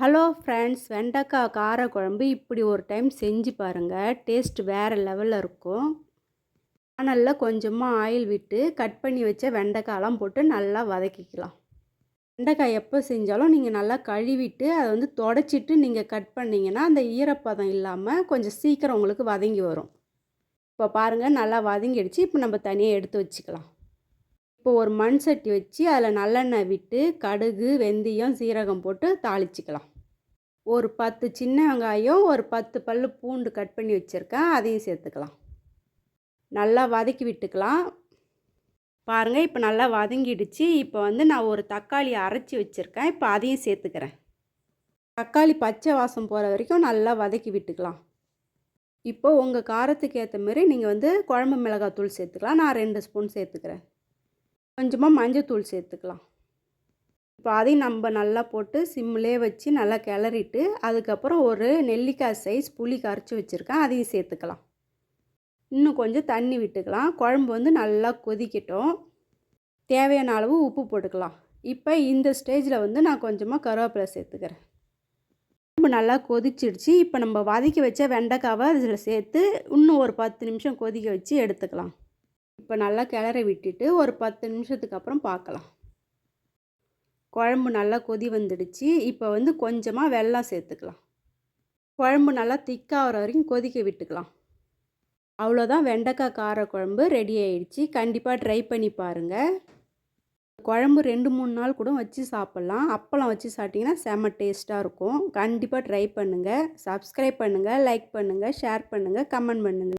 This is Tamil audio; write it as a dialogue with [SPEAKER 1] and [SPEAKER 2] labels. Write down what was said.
[SPEAKER 1] ஹலோ ஃப்ரெண்ட்ஸ் வெண்டைக்காய் கார குழம்பு இப்படி ஒரு டைம் செஞ்சு பாருங்கள் டேஸ்ட் வேறு லெவலில் இருக்கும். வானலில் கொஞ்சமாக ஆயில் விட்டு கட் பண்ணி வச்ச வெண்டைக்காயெல்லாம் போட்டு நல்லா வதக்கிக்கலாம். வெண்டைக்காய் எப்போ செஞ்சாலும் நீங்கள் நல்லா கழுவிட்டு அதை வந்து தொடச்சிட்டு நீங்கள் கட் பண்ணிங்கன்னா அந்த ஈரப்பதம் இல்லாமல் கொஞ்சம் சீக்கிரம் உங்களுக்கு வதங்கி வரும். இப்போ பாருங்கள் நல்லா வதங்கிடுச்சு. இப்போ நம்ம தனியாக எடுத்து வச்சுக்கலாம். இப்போ ஒரு மண் சட்டி வச்சு அதில் நல்லெண்ணெய் விட்டு கடுகு வெந்தயம் சீரகம் போட்டு தாளிச்சிக்கலாம். ஒரு பத்து சின்ன வெங்காயம் ஒரு பத்து பல் பூண்டு கட் பண்ணி வச்சுருக்கேன். அதையும் சேர்த்துக்கலாம். நல்லா வதக்கி விட்டுக்கலாம். பாருங்கள் இப்போ நல்லா வதங்கிடுச்சு. இப்போ வந்து நான் ஒரு தக்காளி அரைச்சி வச்சுருக்கேன். இப்போ அதையும் சேர்த்துக்கிறேன். தக்காளி பச்சை வாசம் போகிற வரைக்கும் நல்லா வதக்கி விட்டுக்கலாம். இப்போது உங்கள் காரத்துக்கு ஏற்ற மாதிரி நீங்கள் வந்து குழம்பு மிளகாய் தூள் சேர்த்துக்கலாம். நான் ரெண்டு ஸ்பூன் சேர்த்துக்கிறேன். கொஞ்சமாக மஞ்சத்தூள் சேர்த்துக்கலாம். இப்போ அதையும் நம்ம நல்லா போட்டு சிம்மிலே வச்சு நல்லா கிளறிட்டு அதுக்கப்புறம் ஒரு நெல்லிக்காய் சைஸ் புளி கரைச்சி வச்சுருக்கேன். அதையும் சேர்த்துக்கலாம். இன்னும் கொஞ்சம் தண்ணி விட்டுக்கலாம். குழம்பு வந்து நல்லா கொதிக்கட்டும். தேவையான அளவு உப்பு போட்டுக்கலாம். இப்போ இந்த ஸ்டேஜில் வந்து நான் கொஞ்சமாக கருவேப்பிலை சேர்த்துக்கிறேன். குழம்பு நல்லா கொதிச்சிடுச்சு. இப்போ நம்ம வதக்கி வச்ச வெண்டைக்காவை அதில் சேர்த்து இன்னும் ஒரு பத்து நிமிஷம் கொதிக்க வச்சு எடுத்துக்கலாம். இப்போ நல்லா கிளற விட்டுட்டு ஒரு பத்து நிமிஷத்துக்கு அப்புறம் பார்க்கலாம் குழம்பு நல்லா கொதி வந்துடுச்சு. இப்போ வந்து கொஞ்சமாக வெல்லம் சேர்த்துக்கலாம். குழம்பு நல்லா திக்காகிற வரைக்கும் கொதிக்க விட்டுக்கலாம். அவ்வளோதான் வெண்டைக்காய் கார குழம்பு ரெடி ஆயிடுச்சு. கண்டிப்பாக ட்ரை பண்ணி பாருங்கள் குழம்பு ரெண்டு மூணு நாள் கூட வச்சு சாப்பிட்லாம். அப்பளம் வச்சு சாப்பிட்டிங்கன்னா செம்ம டேஸ்ட்டாக இருக்கும். கண்டிப்பாக ட்ரை பண்ணுங்கள் சப்ஸ்கிரைப் பண்ணுங்கள் லைக் பண்ணுங்கள் ஷேர் பண்ணுங்கள் கமெண்ட் பண்ணுங்கள்